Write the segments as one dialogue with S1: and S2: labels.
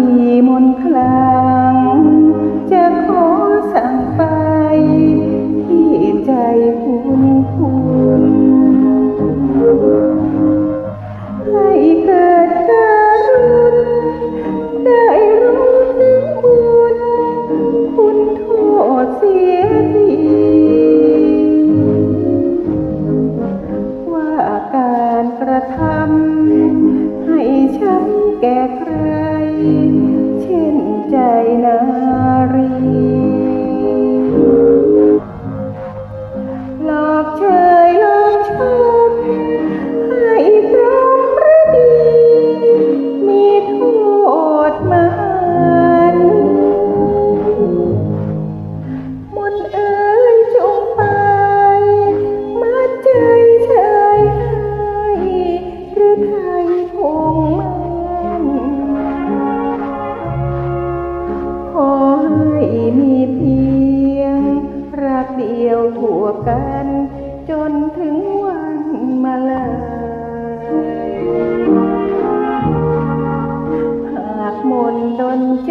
S1: มีมนคลา กัน จนถึงวันมาลาหากมนดนแก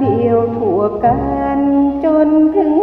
S1: เดียวถั่วกันจนถึง